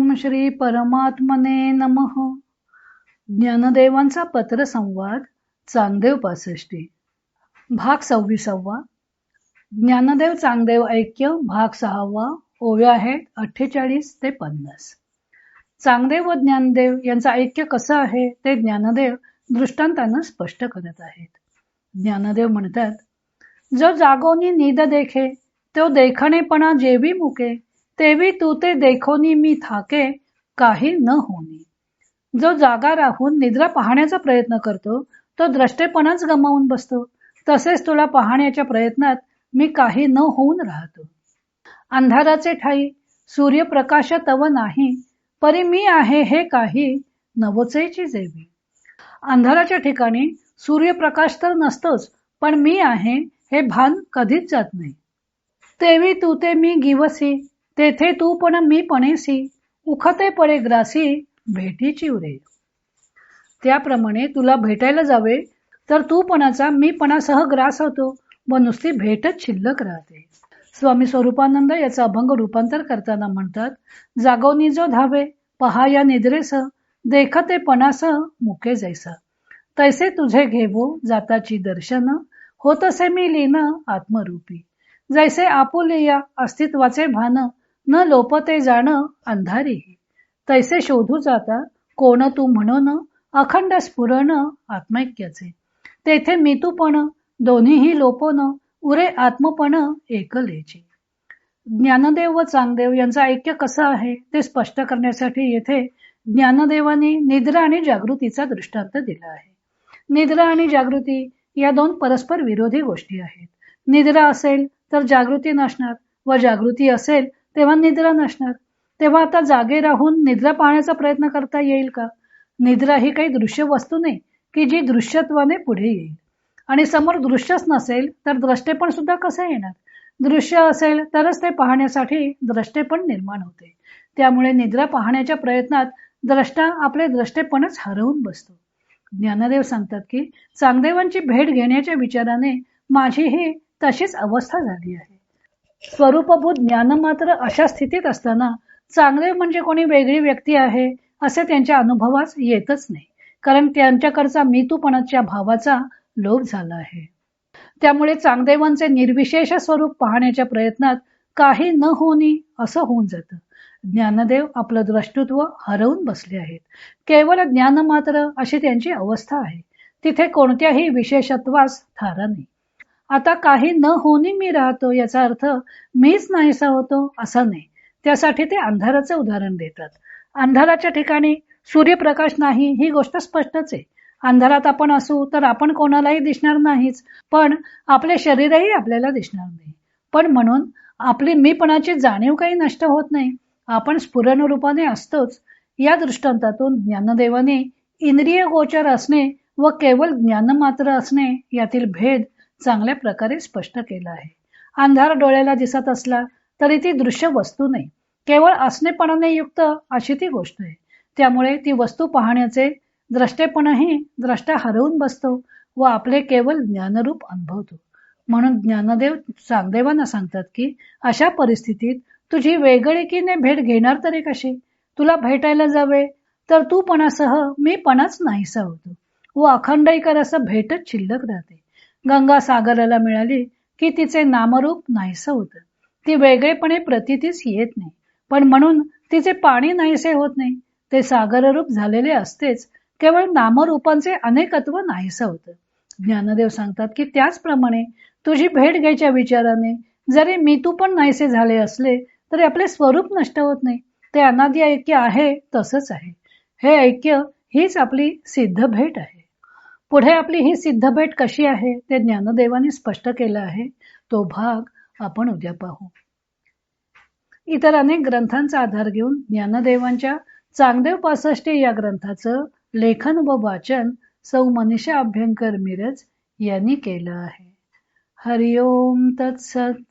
ओम श्री परमात्मने नमः. ज्ञानदेवांचा पत्रसंवाद चांगदेव पासष्टी. भाग सव्वीसावा. ज्ञानदेव चांगदेव ऐक्य भाग सहावा. ओव्या आहेत अठ्ठेचाळीस ते पन्नास. चांगदेव व ज्ञानदेव यांचा ऐक्य कसं आहे ते ज्ञानदेव दृष्टांतानं स्पष्ट करत आहेत. ज्ञानदेव म्हणतात जो जागोनी निद देखे तो देखणेपणा जेवी मुके तेवी तू ते देखोनी मी थाके काही न होनी. जो जागा राहून निद्रा पाहण्याचा प्रयत्न करतो तो द्रष्टेपणाच गमावून बसतो. तसेच तुला पाहण्याच्या प्रयत्नात मी काही न होऊन राहतो. अंधाराचे ठाई सूर्यप्रकाश तव नाही परी मी आहे हे काही नवोचेची जेवी. अंधाराच्या ठिकाणी सूर्यप्रकाश तर नसतोच पण मी आहे हे भान कधीच जात नाही. तेवी तू ते मी गिवसी तेथे तू पण मी पणेसी उखते पडे ग्रासी भेटीची उरे. त्याप्रमाणे तुला भेटायला जावे तर तू पणाचा मी पणासह ग्रास होतो व नुसती भेटच शिल्लक राहते. स्वामी स्वरूपानंद याचा अभंग रूपांतर करताना म्हणतात जागवनी जो धावे पहा या निद्रेस देखते पणास मुके जैसा. तैसे तुझे घेवो जाताची दर्शन होतसे मी लीन आत्मरूपी. जैसे आपुलिया अस्तित्वाचे भान न लोपते जाण अंधारी. तैसे शोधू जाता कोण तू म्हणून अखंड स्फुरण आत्मैक्याचे. तेथे मितूपण दोन्हीही लोपन उरे आत्मपण एकलेचे. ज्ञानदेव व चांगदेव यांचं ऐक्य कसं आहे ते स्पष्ट करण्यासाठी येथे ज्ञानदेवानी निद्रा आणि जागृतीचा दृष्टांत दिला आहे. निद्रा आणि जागृती या दोन परस्पर विरोधी गोष्टी आहेत. निद्रा असेल तर जागृती नसणार व जागृती असेल तेव्हा निद्रा नसणार. तेव्हा आता जागे राहून निद्रा पाहण्याचा प्रयत्न करता येईल का? निद्रा ही काही दृश्य वस्तू नाही की जी दृश्यत्वाने पुढे येईल. आणि समोर दृश्यच नसेल तर द्रष्टेपण सुद्धा कसं येणार? दृश्य असेल तरच ते पाहण्यासाठी द्रष्टेपण निर्माण होते. त्यामुळे निद्रा पाहण्याच्या प्रयत्नात द्रष्टा आपले द्रष्टेपणच हरवून बसतो. ज्ञानदेव सांगतात की चांगदेवांची भेट घेण्याच्या विचाराने माझीही तशीच अवस्था झाली आहे. स्वरूपभूत ज्ञान मात्र अशा स्थितीत असताना चांगले म्हणजे कोणी वेगळी व्यक्ती आहे असे त्यांच्या अनुभवास येतच नाही. कारण त्यांच्याकडचा मितूपणाच्या भावाचा लोभ झाला आहे. त्यामुळे चांगदेवांचे निर्विशेष स्वरूप पाहण्याच्या प्रयत्नात काही न होनी असं होऊन जातं. ज्ञानदेव आपलं द्रष्टुत्व हरवून बसले आहेत. केवळ ज्ञान मात्र अशी त्यांची अवस्था आहे. तिथे कोणत्याही विशेषत्वास थारा नाही. आता काही न होणी मी राहतो याचा अर्थ मीच नाहीसा होतो असं नाही. त्यासाठी ते अंधाराचे उदाहरण देतात. अंधाराच्या ठिकाणी सूर्यप्रकाश नाही ही गोष्ट स्पष्टच आहे. अंधारात आपण असू तर आपण कोणालाही दिसणार नाहीच पण आपले शरीरही आपल्याला दिसणार नाही. पण म्हणून आपली मीपणाची जाणीव काही नष्ट होत नाही. आपण स्फुरण रूपाने असतोच. या दृष्टांतातून ज्ञानदेवाने इंद्रिय गोचर असणे व केवळ ज्ञान मात्र असणे यातील भेद चांगल्या प्रकारे स्पष्ट केला आहे. अंधार डोळ्याला दिसत असला तरी ती दृश्य वस्तू नाही. केवळ असणेपणाने युक्त अशी ती गोष्ट आहे. त्यामुळे ती वस्तू पाहण्याचे द्रष्टेपणही द्रष्टा हरवून बसतो व आपले केवळ ज्ञानरूप अनुभवतो. म्हणून ज्ञानदेव चांगदेवांना सांगतात की अशा परिस्थितीत तुझी वेगळीकीने भेट घेणार तरी कशी? तुला भेटायला जावे तर तू पणासह मी पणाच नाहीसा होतो. व अखंडईकर असं भेटच शिल्लक राहते. गंगा सागराला मिळाली की तिचे नामरूप नाहीसं होतं. ती वेगळेपणे प्रतितीच येत नाही. पण म्हणून तिचे पाणी नाहीसे होत नाही. ते सागररूप झालेले असतेच केवळ नामरूपांचे अनेकत्व नाहीसं होतं. ज्ञानदेव सांगतात की त्याचप्रमाणे तुझी भेट घ्यायच्या विचाराने जरी मी तू पण नाहीसे झाले असले तरी आपले स्वरूप नष्ट होत नाही. ते अनादी ऐक्य आहे तसंच आहे. हे ऐक्य हीच आपली सिद्ध भेट आहे. पुढे आपली ही सिद्ध भेट कशी आहे ते ज्ञानदेवाने स्पष्ट केलं आहे. तो भाग आपण उद्या पाहू. इतर अनेक ग्रंथांचा आधार घेऊन ज्ञानदेवांच्या चांगदेव पासष्टी या ग्रंथाचं लेखन व वाचन सौ मनीषा अभ्यंकर मिरज यांनी केलं आहे. हरिओम तत्सत